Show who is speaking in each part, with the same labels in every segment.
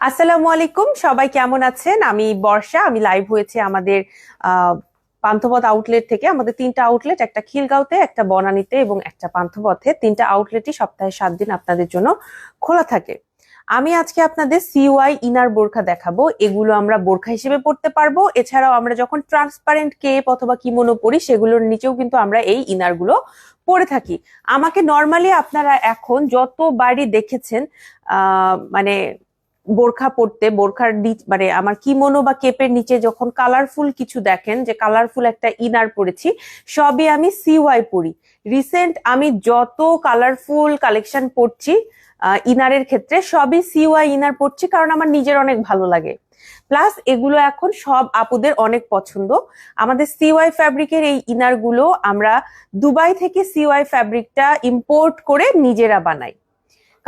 Speaker 1: আসসালামু আলাইকুম, সবাই কেমন আছেন? আমি বর্ষা, আমি লাইভ হয়েছে আমাদের পান্থপথ আউটলেট থেকে। আমাদের তিনটা আউটলেট একটা খিলগাঁওতে, একটা বনানীতে এবং একটা পান্থপথে। তিনটা আউটলেটই সপ্তাহে সাত দিন আপনাদের জন্য খোলা থাকে। আমি আজকে আপনাদের সিওয়াই ইনার বোরখা দেখাবো। এগুলো আমরা বোরখা হিসেবে পড়তে পারব। এছাড়াও আমরা যখন ট্রান্সপারেন্ট কেপ অথবা কিমোনো পরি, সেগুলোর নিচেও কিন্তু আমরা এই ইনারগুলো পরে থাকি। আমাকে নর্মালি আপনারা এখন যতবারই দেখেছেন মানে বোরখা পরতে, বোরখার নিচ- মানে আমার কিমোনো বা কেপের নিচে যখন কালারফুল কিছু দেখেন, যে কালারফুল একটা ইনার পরেছি, সবই আমি সিওয়াই পরি। রিসেন্ট আমি যত কালারফুল কালেকশন পরছি ইনারের ক্ষেত্রে সবই সিওয়াই ইনার পরছি কারণ আমার নিজের অনেক ভালো লাগে। প্লাস এগুলো এখন সব আপুদের অনেক পছন্দ। আমাদের সিওয়াই ফ্যাব্রিকের এই ইনারগুলো আমরা দুবাই থেকে সিওয়াই ফ্যাব্রিকটা ইম্পোর্ট করে নিজেরা বানাই।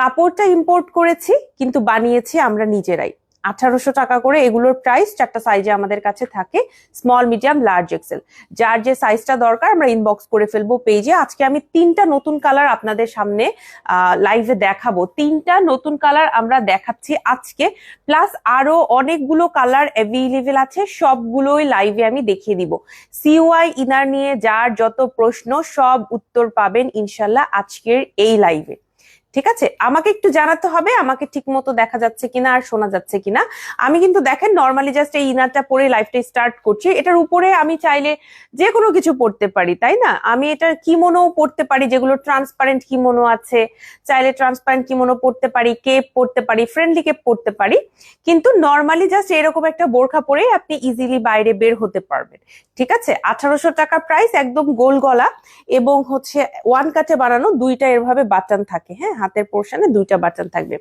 Speaker 1: কাপড়টা ইম্পোর্ট করেছি, কিন্তু বানিয়েছি আমরা নিজেরাই। আঠারোশো টাকা করে এগুলোর প্রাইস চারটা সাইজে আমাদের কাছে থাকে স্মল মিডিয়াম লার্জ এক্সেল যার যে সাইজটা দরকার আমরা ইনবক্স করে ফেলব পেজে আজকে আমি তিনটা নতুন কালার আপনাদের সামনে লাইভে দেখাবো। তিনটা নতুন কালার আমরা দেখাচ্ছি আজকে প্লাস আরও অনেকগুলো কালার অ্যাভেলেবেল আছে, সবগুলোই লাইভে আমি দেখিয়ে দিব। সিওয়াই ইনার নিয়ে যার যত প্রশ্ন, সব উত্তর পাবেন ইনশাল্লাহ আজকের এই লাইভে ঠিক আছে? আমাকে একটু জানাতে হবে, আমাকে ঠিক মতো দেখা যাচ্ছে কিনা আর শোনা যাচ্ছে কিনা। আমি কিন্তু দেখেন নর্মালি জাস্ট এই ইনারটা পরে লাইফটা স্টার্ট করছি। এটার উপরে আমি চাইলে যে কোনো কিছু পড়তে পারি, তাই না? আমি এটার কিমোনো পড়তে পারি, যেগুলো ট্রান্সপারেন্ট কিমোনো আছে। চাইলে ট্রান্সপারেন্ট কিমোনো পড়তে পারি কেপ পড়তে পারি ফ্রেন্ডলি কেপ পড়তে পারি। কিন্তু নর্মালি জাস্ট এরকম একটা বোরখা পরেই আপনি ইজিলি বাইরে বের হতে পারবেন। ঠিক আছে? আঠারোশো টাকা প্রাইস একদম গোল গলা। এবং হচ্ছে ওয়ান কাটে বানানো দুইটা এরভাবে বাটন থাকে হ্যাঁ? হাতের পোর্শনে দুইটা বাটন থাকবে।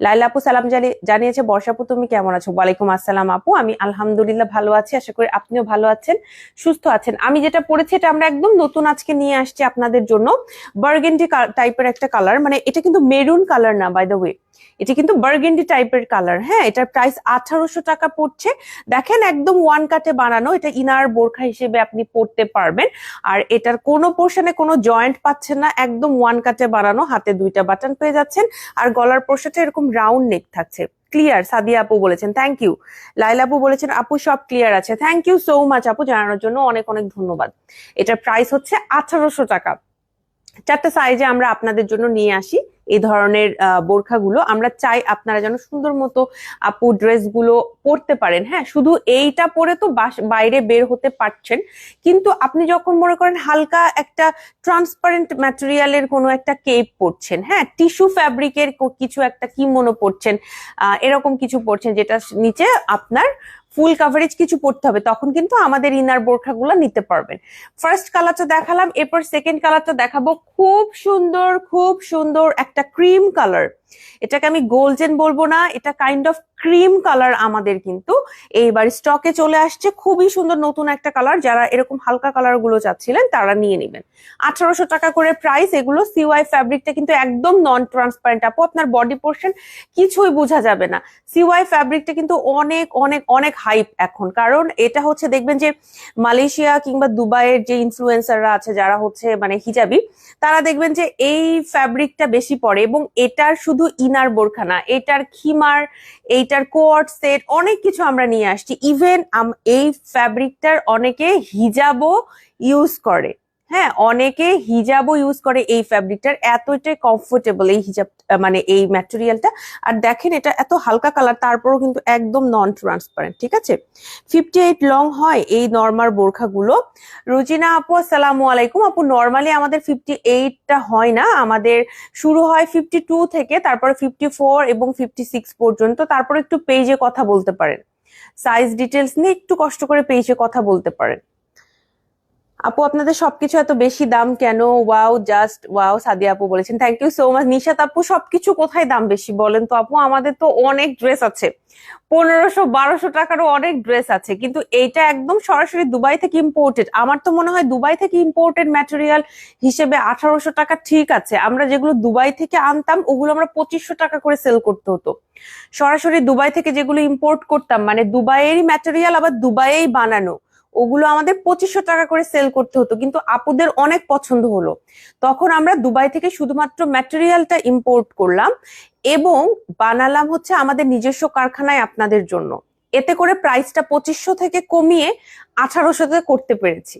Speaker 1: লাইলা আপু, সালাম জানি- জানিয়েছে, বর্ষাপু, তুমি কেমন আছো? ওয়ালাইকুম আসসালাম আপু, আমি আলহামদুলিল্লাহ ভালো আছি, আশা করি আপনিও ভালো আছেন, সুস্থ আছেন। আমি যেটা পড়েছি, এটা আমরা একদম নতুন আজকে নিয়ে আসছি আপনাদের জন্য। বার্গেন্ডি টাইপের একটা কালার মানে এটা কিন্তু মেরুন কালার না বাই দ্য ওয়ে এটা কিন্তু বার্গেন্ডি টাইপের কালার হ্যাঁ? এটার প্রাইস আঠারোশো টাকা পড়ছে। দেখেন একদম ওয়ান কাটে বানানো, এটা ইনার বোরখা হিসেবে আপনি পড়তে পারবেন। আর এটার কোনো পোর্শনে কোনো জয়েন্ট পাচ্ছেন না, একদম ওয়ান কাটে বানানো, হাতে দুইটা বাটন পেয়ে যাচ্ছেন। আর গলার পোর্শনটা এরকম রাউন্ড নেক থাকছে। ক্লিয়ার সাদিয়া আপু বলেছেন থ্যাংক ইউ লাইলা আপু বলেছেন, আপু, সব ক্লিয়ার আছে। থ্যাংক ইউ সো মাচ আপু, জানানোর জন্য অনেক অনেক ধন্যবাদ। এটার প্রাইস হচ্ছে আঠারোশো টাকা। চারটা সাইজে আমরা আপনাদের জন্য নিয়ে আসি। এই ধরনের বোরখাগুলো। আমরা চাই আপনারা যেন সুন্দর মতো আপু ড্রেসগুলো পরতে পারেন। হ্যাঁ শুধু এইটা পরে তো বাইরে বের হতে পারছেন। কিন্তু আপনি যখন মনে করেন হালকা একটা ট্রান্সপারেন্ট ম্যাটেরিয়ালের কোনো একটা কেপ পরছেন হ্যাঁ টিস্যু ফ্যাব্রিকের কিছু একটা কি মনে পরছেন এরকম কিছু পরছেন যেটা নিচে আপনার ফুল কাভারেজ কিছু পড়তে হবে, তখন কিন্তু আমাদের ইনার বোরখাগুলো নিতে পারবেন। ফার্স্ট কালারটা দেখালাম, এরপর সেকেন্ড কালারটা দেখাবো। খুব সুন্দর খুব সুন্দর একটা ক্রিম কালার এটাকে আমি গোল্ডেন বলব না, এটা কাইন্ড অফ ক্রিম কালার আমাদের কিন্তু এইবার স্টকে চলে আসছে। খুবই সুন্দর নতুন একটা কালার যারা এরকম হালকা কালারগুলো চাচ্ছিলেন তারা নিয়ে নেবেন। আঠারোশো টাকা করে প্রাইস এগুলো সিওয়াই ফ্যাব্রিকটা কিন্তু একদম নন ট্রান্সপারেন্ট আপু, আপনার বডি পোর্শন কিছুই বোঝা যাবে না। সিওয়াই ফ্যাব্রিকটা কিন্তু অনেক অনেক অনেক হাইপ এখন। কারণ এটা হচ্ছে দেখবেন যে মালয়েশিয়া কিংবা দুবাইয়ের যে ইনফ্লুয়েন্সাররা আছে, যারা হচ্ছে মানে হিজাবি, তারা দেখবেন যে এই ফ্যাব্রিকটা বেশি পড়ে এবং এটার শুধু ইনার বোরখা না এটার খিমার এইটার কোয়ার্ড সেট, অনেক কিছু আমরা নিয়ে আসছি। ইভেন এই ফ্যাব্রিকটার অনেকে হিজাবও ইউজ করে। হ্যাঁ অনেকে হিজাবও ইউজ করে এই ফ্যাব্রিকটার এতটাই কমফোর্টেবল এই হিজাব মানে এই ম্যাটেরিয়ালটা আর দেখেন, এটা এত হালকা কালার তারপরও কিন্তু একদম নন ট্রান্সপারেন্ট ঠিক আছে? ফিফটি এইট লং হয় এই নর্মাল বোরখাগুলো। রুজিনা আপু, আসসালামু আলাইকুম। আপু নর্মালি আমাদের ফিফটি এইটটা হয় না। আমাদের শুরু হয় ফিফটি টু থেকে, তারপরে ফিফটি ফোর এবং ফিফটি সিক্স পর্যন্ত। তারপর একটু পেজে কথা বলতে পারেন। সাইজ ডিটেলস নিয়ে একটু কষ্ট করে পেজে কথা বলতে পারেন। আপু, আপনাদের সবকিছু এত বেশি দাম কেন? ওয়াও জাস্ট ওয়াও সাদিয়া আপু বলেছেন। Thank you so much Nishat আপু, সবকিছু কোথায় দাম বেশি বলেন তো আপু? আমাদের তো অনেক ড্রেস আছে। পনেরোশো, বারোশো টাকারও অনেক ড্রেস আছে। কিন্তু এইটা একদম সরাসরি দুবাই থেকে ইম্পোর্টেড আমার তো মনে হয় দুবাই থেকে ইম্পোর্টেড ম্যাটেরিয়াল হিসেবে আঠারোশো টাকা ঠিক আছে। আমরা যেগুলো দুবাই থেকে আনতাম, ওগুলো আমরা পঁচিশশো টাকা করে সেল করতে হতো। সরাসরি দুবাই থেকে যেগুলো ইম্পোর্ট করতাম মানে দুবাইয়েরই ম্যাটেরিয়াল আবার দুবাইয়েই বানানো। ওগুলো আমাদের পঁচিশশো টাকা করে সেল করতে হতো, কিন্তু আপুদের অনেক পছন্দ হলো। তখন আমরা দুবাই থেকে শুধুমাত্র ম্যাটেরিয়ালটা ইম্পোর্ট করলাম এবং বানালাম হচ্ছে আমাদের নিজস্ব কারখানায় আপনাদের জন্য। এতে করে প্রাইসটা পঁচিশশো থেকে কমিয়ে আঠারোশোতে করতে পেরেছি।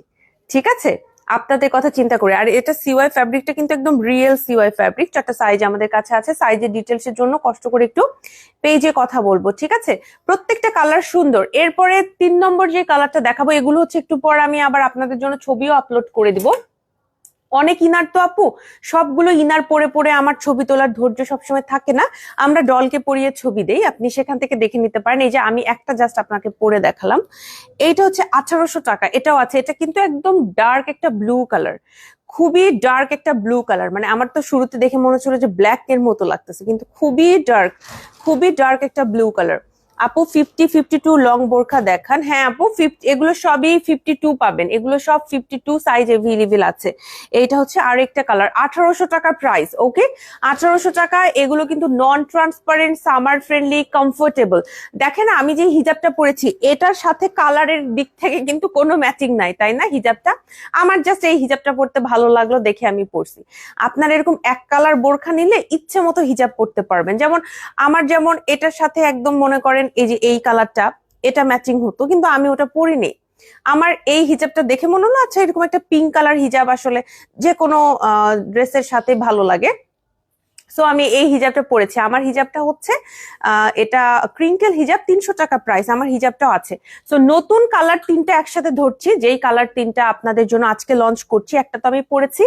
Speaker 1: ঠিক আছে? আপনাদের কথা চিন্তা করে। আর এটা সিওয়াই ফ্যাব্রিকটা কিন্তু একদম রিয়েল সিওয়াই ফ্যাব্রিক চারটা সাইজ আমাদের কাছে আছে। সাইজের ডিটেলস এর জন্য কষ্ট করে একটু পেজে কথা বলব, ঠিক আছে? প্রত্যেকটা কালার সুন্দর। এরপরে তিন নম্বর যে কালারটা দেখাবো, এগুলো হচ্ছে একটু পর আমি আবার আপনাদের জন্য ছবিও আপলোড করে দিব। অনেক ইনার তো আপু, সবগুলো ইনার পরে পরে আমার ছবি তোলার ধৈর্য সবসময় থাকে না। আমরা ডলকে পরিয়ে ছবি দেই, আপনি সেখান থেকে দেখে নিতে পারেন। এই যে আমি একটা জাস্ট আপনাকে পরে দেখালাম। এইটা হচ্ছে আঠারোশো টাকা, এটাও আছে। এটা কিন্তু একদম ডার্ক একটা ব্লু কালার খুবই ডার্ক একটা ব্লু কালার মানে আমার তো শুরুতে দেখে মনে হচ্ছিল যে ব্ল্যাক এর মতো লাগতেছে, কিন্তু খুবই ডার্ক খুবই ডার্ক একটা ব্লু কালার আপু ফিফটি ফিফটি টু লং বোরখা দেখান। হ্যাঁ আপু এগুলো সবই ফিফটি টু পাবেন। এগুলো সব ফিফটি টু সাইজ এভেলেবেল আছে। এইটা হচ্ছে আরেকটা কালার আঠারোশো টাকা প্রাইস ওকে আঠারোশো টাকা, এগুলো কিন্তু non transparent summer friendly comfortable দেখেন, আমি যে হিজাবটা পরেছি, এটার সাথে কালারের দিক থেকে কিন্তু কোনো ম্যাচিং নাই, তাই না, হিজাবটা? আমার জাস্ট এই হিজাবটা পরতে ভালো লাগল, দেখে আমি পরছি। আপনার এরকম এক কালার বোরখা নিলে ইচ্ছে মতো হিজাব পরতে পারবেন। যেমন, আমার যেমন এটার সাথে একদম মনে করেন এই যে এই কালারটা, এটা ম্যাচিং হতো, কিন্তু আমি ওটা পরিনি। আমার এই হিজাবটা দেখে মনে হলো আচ্ছা এরকম একটা পিঙ্ক কালার হিজাব আসলে যে কোনো ড্রেসের সাথে ভালো লাগে। সো আমি এই হিজাবটা পরেছি। আমার হিজাবটা হচ্ছে এটা ক্রিঙ্কেল হিজাব, তিনশো টাকা প্রাইস আমার হিজাবটাও আছে। সো নতুন কালার তিনটা একসাথে ধরছি। যেই কালার তিনটা আপনাদের জন্য আজকে লঞ্চ করছি, একটা তো আমি পরেছি।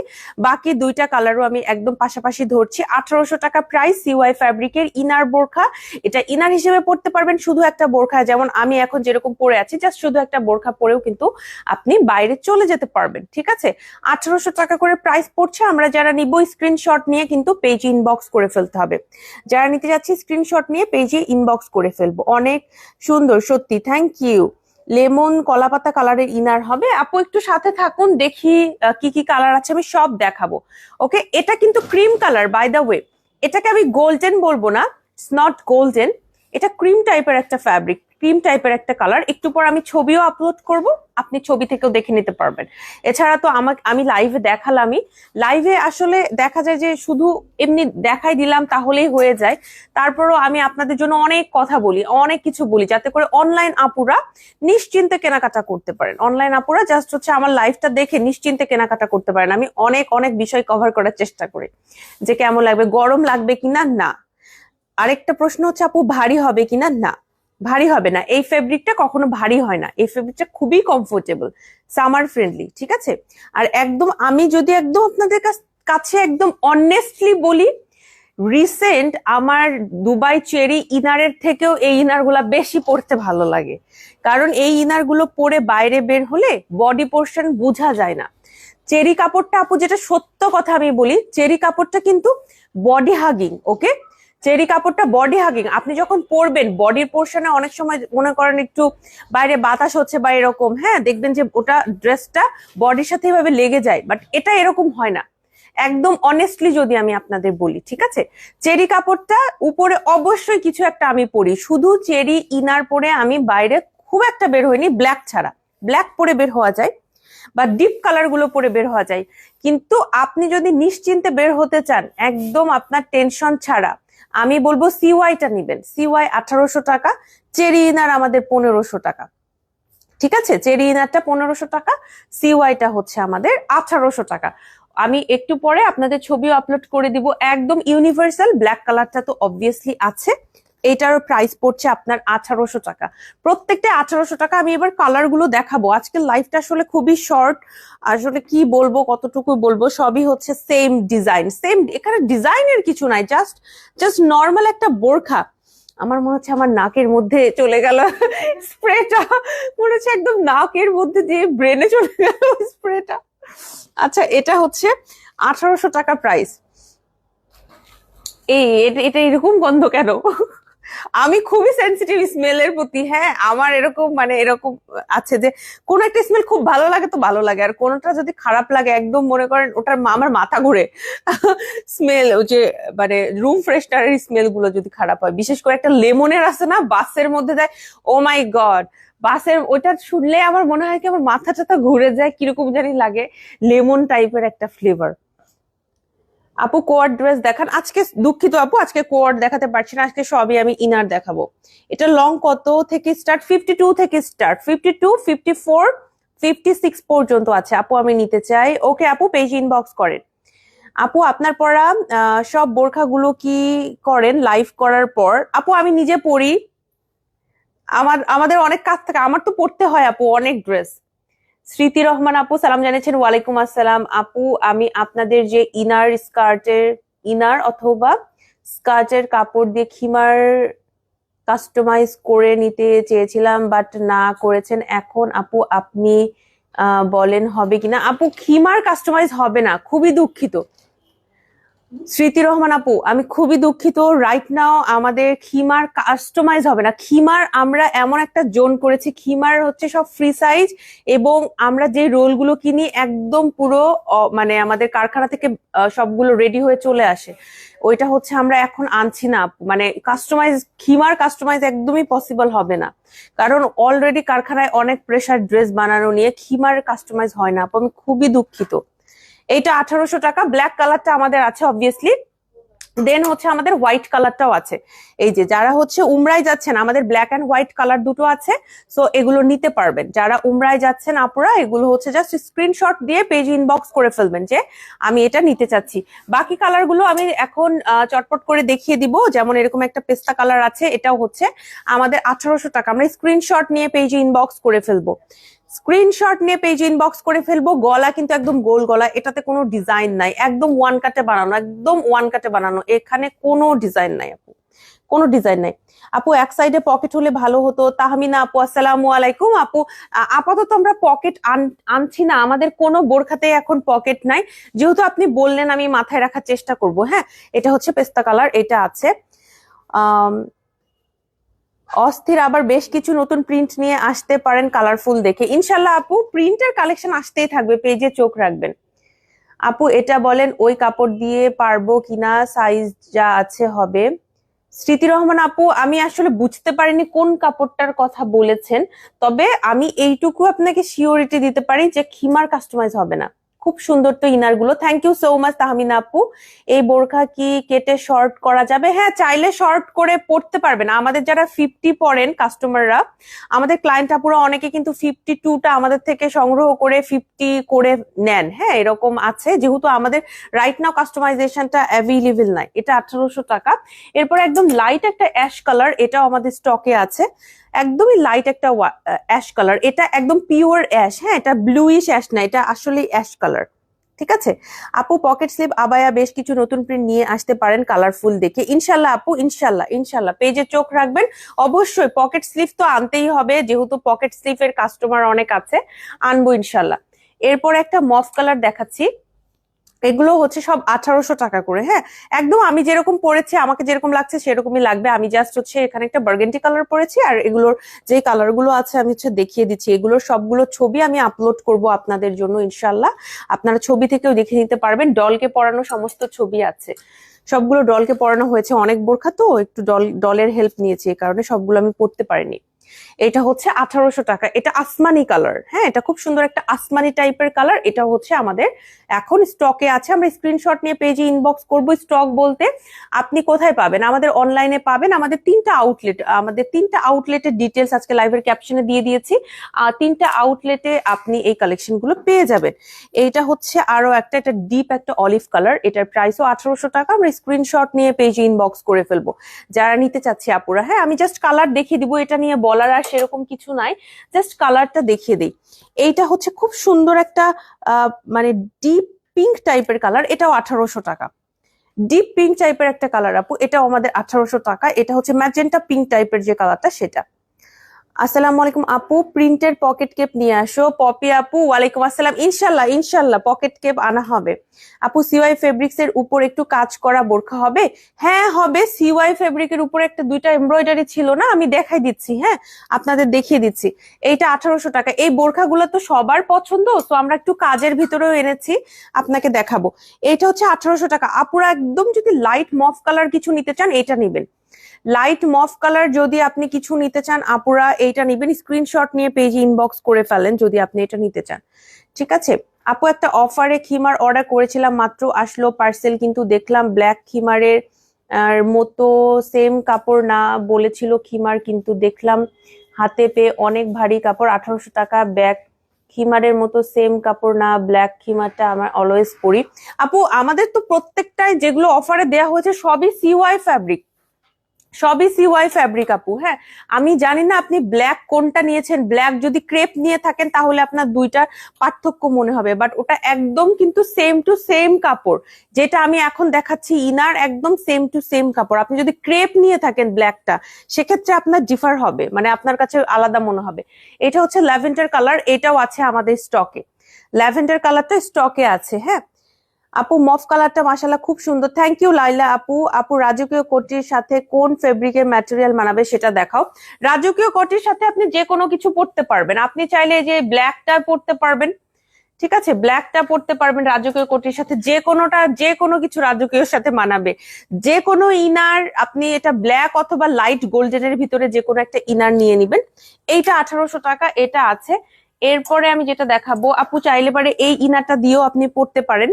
Speaker 1: বাকি দুইটা কালারও আমি একদম পাশাপাশি ধরছি। আঠারোশো টাকা প্রাইস সিওয়াই ফ্যাব্রিকের ইনার বোরখা। এটা ইনার হিসেবে পড়তে পারবেন শুধু একটা বোরখা। যেমন আমি এখন যেরকম পরে আছি জাস্ট শুধু একটা বোরখা পরেও কিন্তু আপনি বাইরে চলে যেতে পারবেন। ঠিক আছে? আঠারোশো টাকা করে প্রাইস পড়ছে। আমরা যারা নিব স্ক্রিনশট নিয়ে কিন্তু পেজ ইনবক্স করে ফেলতে হবে। যারা নিতে যাচ্ছি স্ক্রিনশট নিয়ে পেজে ইনবক্স করে ফেলব। অনেক সুন্দর, সত্যি। থ্যাংক ইউ লেমন কলাপাতা কালারের ইনার হবে। আপু, একটু সাথে থাকুন, দেখি কি কি কালার আছে, আমি সব দেখাবো। ওকে এটা কিন্তু cream colour by the way এটাকে আমি গোল্ডেন বলব না স্নট নট গোল্ডেন এটা ক্রিম টাইপের একটা ফ্যাব্রিক ক্রিম টাইপের একটা কালার। একটু পর আমি ছবিও আপলোড করব, আপনি ছবি থেকেও দেখে নিতে পারবেন। এছাড়া তো আমাকে আমি লাইভে দেখালামই। লাইভে আসলে দেখা যায় যে শুধু এমনি দেখাই দিলাম তাহলেই হয়ে যায়। তারপরও আমি আপনাদের জন্য অনেক কথা বলি, অনেক কিছু বলি, যাতে করে অনলাইন আপুরা নিশ্চিন্তে কেনাকাটা করতে পারেন। অনলাইন আপুরা জাস্ট হচ্ছে আমার লাইভটা দেখে নিশ্চিন্তে কেনাকাটা করতে পারেন। আমি অনেক অনেক বিষয় কভার করার চেষ্টা করি, যে কেমন লাগবে, গরম লাগবে কিনা? না। আরেকটা প্রশ্ন হচ্ছে, আপু, ভারী হবে কিনা? না। ভারী হবে না। এই ফেব্রিকটা কখনো ভারী হয় না। এই ফেব্রিকটা খুবই কমফোর্টেবল সামার ফ্রেন্ডলি ঠিক আছে? আর একদম আমি যদি একদম আপনাদের কাছ- একদম অনেস্টলি বলি রিসেন্ট আমার দুবাই চেরি ইনারের থেকেও এই ইনারগুলা বেশি পড়তে ভালো লাগে। কারণ এই ইনারগুলো পরে বাইরে বের হলে বডি পোর্শন বোঝা যায় না। চেরি কাপড়টা আপু যেটা সত্য কথা আমি বলি, চেরি কাপড়টা কিন্তু বডি হাগিং ওকে চেরি কাপড়টা বডি হাগিং আপনি যখন পরবেন বডির পোর্শনে অনেক সময় মনে করেন একটু বাইরে বাতাস হচ্ছে বা এরকম হ্যাঁ দেখবেন যে ওটা ড্রেসটা বডির সাথে এভাবে লেগে যায় বাট এটা এরকম হয় না। একদম অনেস্টলি যদি আমি আপনাদের বলি, ঠিক আছে? চেরি কাপড়টা উপরে অবশ্যই কিছু একটা আমি পরি, শুধু চেরি ইনার পরে আমি বাইরে খুব একটা বের হইনি ব্ল্যাক ছাড়া। ব্ল্যাক পরে বের হওয়া যায়, বা ডিপ কালারগুলো পরে বের হওয়া যায়। কিন্তু আপনি যদি নিশ্চিন্তে বের হতে চান, একদম আপনার টেনশন ছাড়া আমি বলব সিওয়াইটা নিবেন। সিওয়াই আঠারোশো টাকা, চেরি ইনার আমাদের পনেরোশো টাকা। ঠিক আছে? চেরি ইনারটা পনেরোশো টাকা সিওয়াইটা হচ্ছে আমাদের আঠারোশো টাকা। আমি একটু পরে আপনাদের ছবিও আপলোড করে দিব। একদম ইউনিভার্সাল ব্ল্যাক কালারটা তো অবভিয়াসলি আছে। এটারও প্রাইস পড়ছে আপনার আঠারোশো টাকা। প্রত্যেকটা আঠারোশো টাকা আমি এবার কালারগুলো দেখাবো। আজকের লাইফটা আসলে খুবই শর্ট আসলে কি বলব, কতটুকু বলব, সবই হচ্ছে সেম ডিজাইন সেম এখানে ডিজাইনের কিছু নাই জাস্ট জাস্ট নর্মাল একটা বোরখা। আমার মনে হচ্ছে আমার নাকের মধ্যে চলে গেল স্প্রেটা। মনে হচ্ছে একদম নাকের মধ্যে দিয়ে ব্রেনে চলে গেল স্প্রেটা। আচ্ছা এটা হচ্ছে আঠারোশো টাকা প্রাইস এই এটা এরকম গন্ধ কেন? আমি খুবই সেন্সিটিভ স্মেলের প্রতি হ্যাঁ আমার এরকম মানে এরকম আছে যে, কোন একটা স্মেল খুব ভালো লাগে তো ভালো লাগে, আর কোনটা যদি খারাপ লাগে, একদম মনে করেন ওটার আমার মাথা ঘুরে স্মেল ওই যে মানে রুম ফ্রেশনারের স্মেলগুলো যদি খারাপ হয়, বিশেষ করে একটা লেমনের আছে না, বাসের মধ্যে দেয় ও মাই গড বাসের ওটা শুনলে আমার মনে হয় কি আমার মাথা টাথা ঘুরে যায়, কীরকম জানি লাগে, লেমন টাইপের একটা ফ্লেভার আপু কোয়ার ড্রেস দেখান। আজকে দুঃখিত আপু আজকে কোয়ার দেখাতে পারছি না আজকে সবই আমি ইনার দেখাবো। এটা লং কত থেকে স্টার্ট ফিফটি টু থেকে start fifty two fifty four fifty six পর্যন্ত আছে। আপু আমি নিতে চাই। ওকে আপু পেজ ইনবক্স করেন। আপু আপনার আহ, সব বোরখাগুলো কি করেন লাইভ করার পর? আপু আমি নিজে পড়ি। আমার আমাদের অনেক কাজ থাকে আমার তো পড়তে হয় আপু অনেক ড্রেস স্মৃতি রহমান আপু, সালাম জানিয়েছেন। ওয়ালাইকুম আসসালাম। আপু, আমি আপনাদের যে ইনার স্কার্টের, ইনার অথবা স্কার্টের কাপড় দিয়ে খিমার কাস্টমাইজ করে নিতে চেয়েছিলাম, বাট না করেছেন। এখন আপু, আপনি বলেন হবে কিনা? আপু, খিমার কাস্টমাইজ হবে না। খুবই দুঃখিত। স্মৃতি রহমান আপু, আমি খুবই দুঃখিত। রাইট নাও আমাদের খিমার কাস্টমাইজ হবে না। খিমার আমরা এমন একটা জোন করেছি, খিমার হচ্ছে সব ফ্রি সাইজ এবং আমরা যে রোলগুলো কিনি একদম পুরো মানে আমাদের কারখানা থেকে সবগুলো রেডি হয়ে চলে আসে। ওইটা হচ্ছে আমরা এখন আনছি না মানে কাস্টমাইজ খিমার কাস্টমাইজ একদমই পসিবল হবে না। কারণ অলরেডি কারখানায় অনেক প্রেশার ড্রেস বানানো নিয়ে খিমার কাস্টমাইজ হয় না আপু। আমি খুবই দুঃখিত। এইটা আঠারোশো টাকা ব্ল্যাক কালারটা আমাদের আছে অবভিয়াসলি দেন হচ্ছে আমাদের হোয়াইট কালারটাও আছে। এই যে যারা হচ্ছে উমরায় যাচ্ছেন, আমাদের ব্ল্যাক অ্যান্ড হোয়াইট কালার দুটো আছে সো এগুলো নিতে পারবেন। যারা উমরায় যাচ্ছেন আপুরা, এগুলো হচ্ছে জাস্ট স্ক্রিনশট দিয়ে পেজ ইনবক্স করে ফেলবেন যে, আমি এটা নিতে চাচ্ছি। বাকি কালারগুলো আমি এখন চটপট করে দেখিয়ে দিব। যেমন এরকম একটা পেস্তা কালার আছে, এটাও হচ্ছে আমাদের আঠারোশো টাকা। আমরা স্ক্রিনশট নিয়ে পেজ ইনবক্স করে ফেলব। স্ক্রিনশট নিয়ে পেজ ইনবক্স করে ফেলব। গলা কিন্তু একদম গোল গলা, এটাতে কোনো ডিজাইন নাই। একদম ওয়ান কাটে বানানো, একদম ওয়ান কাটে বানানো। এখানে কোনো ডিজাইন নাই আপু। কোনো ডিজাইন নাই। আপু, এক সাইডে পকেট হলে ভালো হতো। তাহমিনা আপু, আসসালামু আলাইকুম। আপু আপাতত আমরা পকেট আনছি না। আমাদের কোনো বোরখাতে এখন পকেট নাই। যেহেতু আপনি বললেন, আমি মাথায় রাখার চেষ্টা করব। হ্যাঁ এটা হচ্ছে পেস্তা কালার এটা আছে। অস্থির, আবার বেশ কিছু নতুন প্রিন্ট নিয়ে আসতে পারেন কালারফুল দেখে। ইনশাল্লাহ আপু প্রিন্টের কালেকশন আসতেই থাকবে, পেজে চোখ রাখবেন। আপু, এটা বলেন, ওই কাপড় দিয়ে পারব কিনা সাইজ যা আছে হবে। স্মৃতি রহমান আপু, আমি আসলে বুঝতে পারিনি কোন কাপড়টার কথা বলেছেন, তবে আমি এইটুকু আপনাকে শিওরিটি দিতে পারি যে, খিমার কাস্টমাইজ হবে না। খুব সুন্দর তো ইনারগুলো। Thank you so much Tahmina আপু। এই বোরখা কি কেটে শর্ট করা যাবে? হ্যাঁ চাইলে শর্ট করে পড়তে পারবেন। আমাদের যারা ফিফটি পড়েন কাস্টমাররা আমাদের ক্লায়েন্ট আপুরা অনেকে কিন্তু ফিফটি টুটা আমাদের থেকে সংগ্রহ করে ফিফটি করে নেন। হ্যাঁ এরকম আছে। যেহেতু আমাদের রাইট নাও কাস্টমাইজেশনটা অ্যাভেলেবেল নাই। এটা আঠারোশো টাকা। এরপর একদম লাইট একটা অ্যাশ কালার এটাও আমাদের স্টকে আছে। একদমই লাইট একটা অ্যাশ কালার এটা একদম পিওর অ্যাশ হ্যাঁ এটা ব্লুইশ অ্যাশ না, এটা আসলে অ্যাশ কালার ঠিক আছে? আপু পকেট স্লিপ আবায়া বেশ কিছু নতুন প্রিন্ট নিয়ে আসতে পারেন কালারফুল দেখে। ইনশাল্লাহ আপু, ইনশাল্লাহ ইনশাল্লাহ। পেজে চোখ রাখবেন। অবশ্যই পকেট স্লিপ তো আনতেই হবে, যেহেতু পকেট স্লিপের কাস্টমার অনেক আছে, আনব ইনশাল্লাহ। এরপর একটা মফ কালার দেখাচ্ছি। এগুলো হচ্ছে সব আঠারোশো টাকা করে হ্যাঁ? একদম আমি যেরকম পরেছি, আমাকে যেরকম লাগছে সেরকমই লাগবে। আমি জাস্ট হচ্ছে এখানে একটা বার্গেন্টি কালার পরেছি আর এগুলোর যে কালারগুলো আছে আমি হচ্ছে দেখিয়ে দিচ্ছি। এগুলোর সবগুলো ছবি আমি আপলোড করব আপনাদের জন্য ইনশাল্লাহ আপনারা ছবি থেকেও দেখে নিতে পারবেন। ডলকে পরানো সমস্ত ছবি আছে। সবগুলো ডলকে পরানো হয়েছে অনেক বোরখা তো, একটু ডল ডলের হেল্প নিয়েছি এই কারণে সবগুলো আমি পড়তে পারিনি। এটা হচ্ছে আঠারোশো টাকা। এটা আসমানি কালার হ্যাঁ? এটা খুব সুন্দর একটা আসমানি টাইপের কালার এটা হচ্ছে আমাদের এখন স্টকে আছে। আমরা স্ক্রিনশট নিয়ে পেজে ইনবক্স করব স্টক বলতে। আপনি কোথায় পাবেন? আমাদের অনলাইনে পাবেন। আমাদের তিনটা আউটলেট আমাদের তিনটা আউটলেটের ডিটেলস আজকে লাইভের ক্যাপশনে দিয়ে দিয়েছি। আর তিনটা আউটলেটে আপনি এই কালেকশনগুলো পেয়ে যাবেন। এইটা হচ্ছে আরও একটা একটা ডিপ একটা অলিভ কালার এটার প্রাইসও আঠারোশো টাকা। আমরা স্ক্রিনশট নিয়ে পেজে ইনবক্স করে ফেলব। যারা নিতে চাচ্ছি আপুরা হ্যাঁ? আমি জাস্ট কালার দেখিয়ে দিব। এটা নিয়ে বলার আর সেরকম কিছু নাই। জাস্ট কালারটা দেখিয়ে দিই। এইটা হচ্ছে খুব সুন্দর একটা মানে ডিপ পিঙ্ক টাইপের কালার এটাও আঠারোশো টাকা। ডিপ পিঙ্ক টাইপের একটা কালার আপু। এটাও আমাদের আঠারোশো টাকা। এটা হচ্ছে ম্যাজেন্টা পিঙ্ক টাইপের যে কালারটা সেটা। আসসালামু আলাইকুম আপু, প্রিন্টের পকেট কেপ নিয়ে আসো। পপি আপু, ওয়ালাইকুম আসসালাম। ইনশাল্লাহ ইনশাল্লাহ পকেট কেপ আনা হবে। আপু, সিওয়াই ফেব্রিক্স এর উপর একটু কাজ করা বোরখা হবে? হ্যাঁ হবে। সিওয়াই ফেব্রিকের উপরে একটা দুইটা এমব্রয়ডারি ছিল না, আমি দেখাই দিচ্ছি হ্যাঁ? আপনাদের দেখিয়ে দিচ্ছি। এইটা আঠারোশো টাকা। এই বোরখাগুলো তো সবার পছন্দ, তো আমরা একটু কাজের ভিতরেও এনেছি, আপনাকে দেখাবো। এটা হচ্ছে আঠারোশো টাকা। আপুরা একদম যদি লাইট মফ কালার কিছু নিতে চান, এটা নেবেন। লাইট মফ কালার যদি আপনি কিছু নিতে চান, আপুরা এইটা নিবেন। স্ক্রিনশট নিয়ে পেজে ইনবক্স করে ফেলেন যদি আপনি এটা নিতে চান। ঠিক আছে? আপু, একটা অফারে খিমার অর্ডার করেছিলাম, মাত্র আসলো পার্সেল কিন্তু দেখলাম ব্ল্যাক খিমারের, আর মতো সেম কাপড় না বলেছিল খিমার, কিন্তু দেখলাম হাতে পেয়ে অনেক ভারী কাপড়, আঠারোশো টাকা ব্যাগ খিমারের মতো সেম কাপড় না ব্ল্যাক খিমারটা আমার অলওয়েজ পরি। আপু, আমাদের তো প্রত্যেকটাই যেগুলো অফারে দেওয়া হয়েছে, সবই সিওয়াই ফ্যাব্রিক সবই সিওয়াই ফ্যাব্রিক আপু হ্যাঁ? আমি জানি না আপনি ব্ল্যাক কোনটা নিয়েছেন। ব্ল্যাক যদি ক্রেপ নিয়ে থাকেন, তাহলে আপনার দুইটার পার্থক্য মনে হবে। বাট ওটা একদম কিন্তু সেম টু সেম কাপড়। যেটা আমি এখন দেখাচ্ছি, ইনার একদম সেম টু সেম কাপড়। আপনি যদি ক্রেপ নিয়ে থাকেন ব্ল্যাকটা সেক্ষেত্রে আপনার ডিফার হবে। মানে আপনার কাছে আলাদা মনে হবে। এটা হচ্ছে ল্যাভেন্ডার কালার এটাও আছে আমাদের স্টকে ল্যাভেন্ডার কালারটা স্টকে আছে হ্যাঁ? আপু, মফ কালারটা মাসাল্লাহ খুব সুন্দর। থ্যাংক ইউ লাইলা আপু। আপু, রাজকীয় কোটির সাথে কোন ফেব্রিকের ম্যাটেরিয়াল মানাবে সেটা দেখাও। রাজকীয় কোটির সাথে আপনি যে কোনো কিছু পড়তে পারবেন। আপনি চাইলে যে ব্ল্যাকটা পড়তে পারবেন, ঠিক আছে? ব্ল্যাকটা পড়তে পারবেন রাজকীয় কোটির সাথে। যে কোনোটা, যে কোনো কিছু রাজকীয়র সাথে মানাবে। যে কোনো ইনার আপনি এটা ব্ল্যাক অথবা লাইট গোল্ডেনের ভিতরে যে কোনো একটা ইনার নিয়ে নিবেন। এইটা আঠারোশো টাকা, এটা আছে। এরপরে আমি যেটা দেখাবো, আপু চাইলে পারে এই ইনারটা দিয়েও আপনি পড়তে পারেন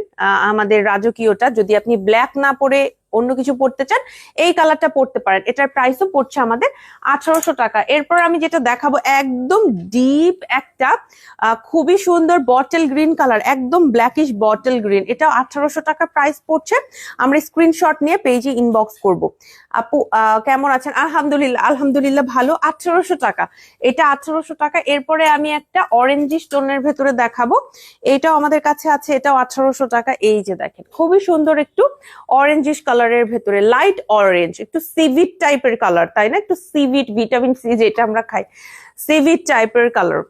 Speaker 1: আমাদের রাজকীয়টা। যদি আপনি ব্ল্যাক না পরে অন্য কিছু পড়তে চান, এই কালারটা পড়তে পারেন। এটার প্রাইসও পড়ছে আমাদের আঠারোশো টাকা। এরপর আমি যেটা দেখাবো, একদম ডিপ একটা খুবই সুন্দর বটল গ্রিন কালার, একদম ব্ল্যাকিশ বটল গ্রিন। এটা আঠারোশো টাকা প্রাইস পড়ছে। আমরা স্ক্রিনশট নিয়ে পেজে ইনবক্স করব। আপু কেমন আছেন? আলহামদুলিল্লাহ আলহামদুলিল্লাহ ভালো। আঠারোশো টাকা। এটা আঠারোশো টাকা। এরপরে আমি একটা অরেঞ্জি স্টোনের ভেতরে দেখাবো। এটাও আমাদের কাছে আছে। এটাও আঠারোশো টাকা। এই যে দেখেন, খুবই সুন্দর একটু অরেঞ্জিশ কালারের ভেতরে লাইট অরেঞ্জ একটু সিভিট টাইপের কালার তাই না? একটু সিভিট ভিটামিন সি যেটা আমরা খাই সিভিট টাইপের কালার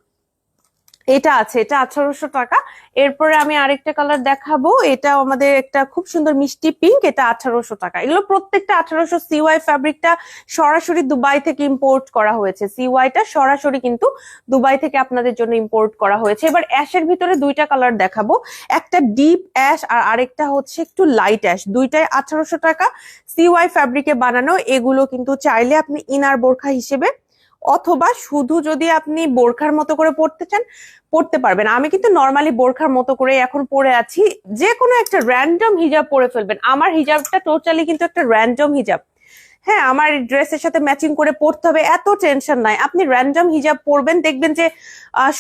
Speaker 1: এটা আছে, এটা আঠারোশো টাকা। এরপরে আমি আরেকটা কালার দেখাবো। এটা আমাদের একটা খুব সুন্দর মিষ্টি পিঙ্ক এটা আঠারোশো টাকা। এগুলো প্রত্যেকটা আঠারোশো সিওয়াই ফ্যাব্রিকটা সরাসরি দুবাই থেকে ইম্পোর্ট করা হয়েছে। সিওয়াইটা সরাসরি কিন্তু দুবাই থেকে আপনাদের জন্য ইম্পোর্ট করা হয়েছে। এবার অ্যাশের ভিতরে দুইটা কালার দেখাবো। একটা ডিপ অ্যাশ আর আরেকটা হচ্ছে একটু লাইট অ্যাশ দুইটাই আঠারোশো টাকা। সিওয়াই ফ্যাব্রিকে বানানো। এগুলো কিন্তু চাইলে আপনি ইনার বোরখা হিসেবে অথবা শুধু যদি আপনি বোরখার মতো করে পড়তে চান, পড়তে পারবেন। আমি কিন্তু নর্মালি বোরখার মতো করে এখন পরে আছি। যে কোনো একটা র্যান্ডম হিজাব পরে ফেলবেন। আমার হিজাবটা টোটালি কিন্তু একটা র্যান্ডম হিজাব হ্যাঁ আমার ড্রেসের সাথে ম্যাচিং করে পড়তে হবে, এত টেনশন নাই। আপনি র্যান্ডম হিজাব পরবেন, দেখবেন যে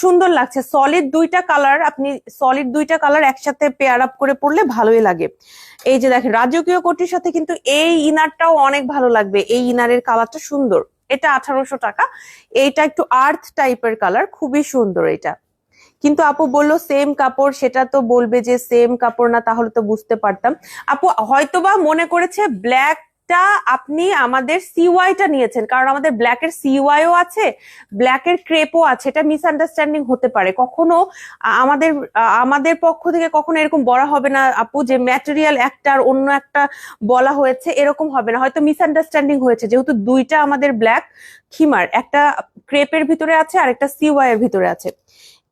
Speaker 1: সুন্দর লাগছে। সলিড দুইটা কালার আপনি সলিড দুইটা কালার একসাথে পেয়ার আপ করে পরলে ভালোই লাগে। এই যে দেখেন, রাজকীয় কোটির সাথে কিন্তু এই ইনারটাও অনেক ভালো লাগবে। এই ইনারের কালারটা সুন্দর। এটা আঠারোশো টাকা। এইটা একটু আর্থ টাইপের কালার খুবই সুন্দর এটা। কিন্তু আপু বলল সেম কাপড়, সেটা তো বলবে যে সেম কাপড় না, তাহলে তো বুঝতে পারতাম। আপু হয়তোবা মনে করেছে ব্ল্যাকটা আপনি আমাদের সিওয়াইটা নিয়েছেন, কারণ আমাদের ব্ল্যাকের সিওয়াইও আছে ব্ল্যাকের ক্রেপও আছে, এটা মিসআন্ডারস্ট্যান্ডিং হতে পারে। কখনো আমাদের আমাদের পক্ষ থেকে কখনো এরকম বলা হবে না, আপু, যে ম্যাটেরিয়াল একটা আর অন্য একটা বলা হয়েছে, এরকম হবে না। হয়তো মিসআন্ডারস্ট্যান্ডিং হয়েছে, যেহেতু দুইটা আমাদের ব্ল্যাক খিমার, একটা ক্রেপের ভিতরে আছে আর একটা সিওয়াই এর ভিতরে আছে।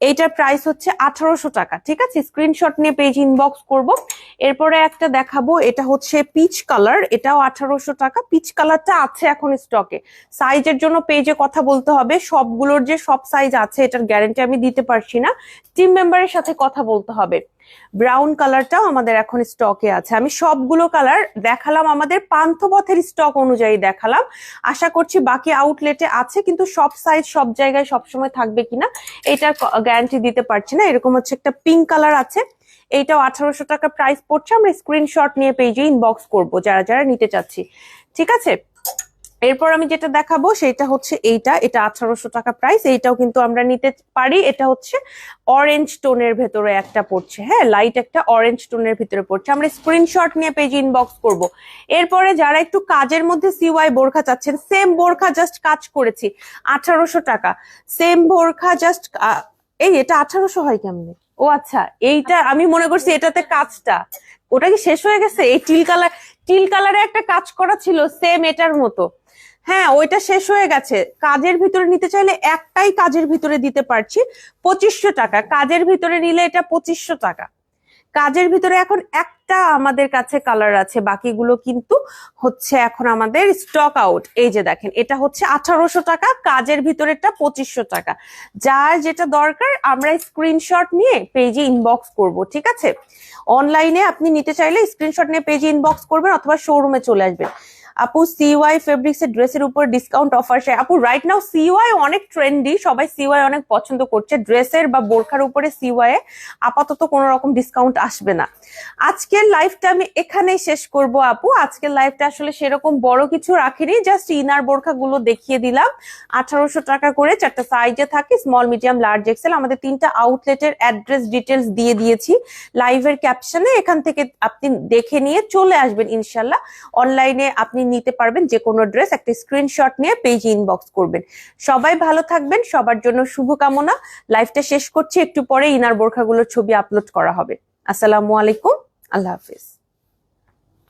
Speaker 1: এইটার প্রাইস হচ্ছে আঠারোশো টাকা, ঠিক আছে? স্ক্রিনশট নিয়ে পেজ ইনবক্স করব। এরপরে একটা দেখাবো, এটা হচ্ছে পিচ কালার এটাও আঠারোশো টাকা। পিচ কালারটা আছে এখন স্টকে সাইজের জন্য পেজে কথা বলতে হবে। সবগুলোর যে সব সাইজ আছে, এটার গ্যারেন্টি আমি দিতে পারছি না। টিম মেম্বারের সাথে কথা বলতে হবে। ব্রাউন কালারটাও আমাদের এখন স্টকে আছে। আমি সবগুলো কালার দেখালাম, আমাদের পান্থপথের স্টক অনুযায়ী দেখালাম। আশা করছি বাকি আউটলেটে আছে, কিন্তু সব সাইজ সব জায়গায় সবসময় থাকবে কিনা এটার গ্যারান্টি দিতে পারছি না। এরকম হচ্ছে একটা পিঙ্ক কালার আছে, এইটাও আঠারোশো টাকা প্রাইস পড়ছে। আমরা স্ক্রিনশট নিয়ে পেজে ইনবক্স করব, যারা যারা নিতে চাচ্ছি। ঠিক আছে? এরপর আমি যেটা দেখাবো সেটা হচ্ছে এইটা, এটা আঠারোশো টাকা প্রাইস এইটাও কিন্তু আমরা নিতে পারি। এটা হচ্ছে অরেঞ্জ টোনের ভেতরে একটা পড়ছে হ্যাঁ? লাইট একটা অরেঞ্জ টোনের ভিতরে পড়ছে। আমরা স্ক্রিনশট নিয়ে পেজ ইনবক্স করব। এরপরে যারা একটু কাজের মধ্যে সিওয়াই বোরখা চাচ্ছেন সেম বোরখা জাস্ট কাজ করেছি, আঠারোশো টাকা। সেম বোরখা জাস্ট এই এটা আঠারোশো হয় কেমনে? ও আচ্ছা এইটা আমি মনে করছি এটাতে কাজটা। ওটা কি শেষ হয়ে গেছে? এই টিল কালার টিল কালারে একটা কাজ করা ছিল সেম এটার মতো। হ্যাঁ ওইটা শেষ হয়ে গেছে। কাজের ভিতরে নিতে চাইলে একটাই কাজের ভিতরে দিতে পারছি পঁচিশশো টাকা। কাজের ভিতরে নিলে এটা পঁচিশশো টাকা। কাজের ভিতরে এখন একটা আমাদের কাছে কালার আছে, বাকিগুলো কিন্তু হচ্ছে এখন আমাদের স্টক আউট এই যে দেখেন, এটা হচ্ছে আঠারোশো টাকা, কাজের ভিতরেটা পঁচিশশো টাকা। যার যেটা দরকার, আমরা স্ক্রিনশট নিয়ে পেজে ইনবক্স করব, ঠিক আছে? অনলাইনে আপনি নিতে চাইলে স্ক্রিনশট নিয়ে পেজে ইনবক্স করবেন অথবা শোরুমে চলে আসবেন। আপু সিওয়াই ফেব্রিক্স এর ড্রেসের উপর ডিসকাউন্ট অফার চাই আপু রাইট নাও সিওয়াই অনেক ট্রেন্ডি সবাই সিওয়াই অনেক পছন্দ করছে। ড্রেসের বা বোরখার উপরে সিওয়াই আপাতত কোনো রকম ডিসকাউন্ট আসবে না। আজকের লাইফটা আমি এখানেই শেষ করব, আপু। আজকের লাইফটা আসলে সেরকম বড় কিছু রাখিনি জাস্ট ইনার বোরখা গুলো দেখিয়ে দিলাম। আঠারোশো টাকা করে চারটা সাইজে থাকে স্মল মিডিয়াম লার্জ এক্সেল আমাদের তিনটা আউটলেটের অ্যাড্রেস ডিটেলস দিয়ে দিয়েছি। লাইভের ক্যাপশনে এখান থেকে আপনি দেখে নিয়ে চলে আসবেন, ইনশাল্লাহ। অনলাইনে আপনি নিতে পারবেন যে কোনো ড্রেস, একটা স্ক্রিনশট নিয়ে পেজে ইনবক্স করবেন। সবাই ভালো থাকবেন, সবার জন্য শুভকামনা। লাইভটা শেষ করছি, একটু পরে ইনার বোরখাগুলোর ছবি আপলোড করা হবে। আসসালামু আলাইকুম, আল্লাহ হাফিজ।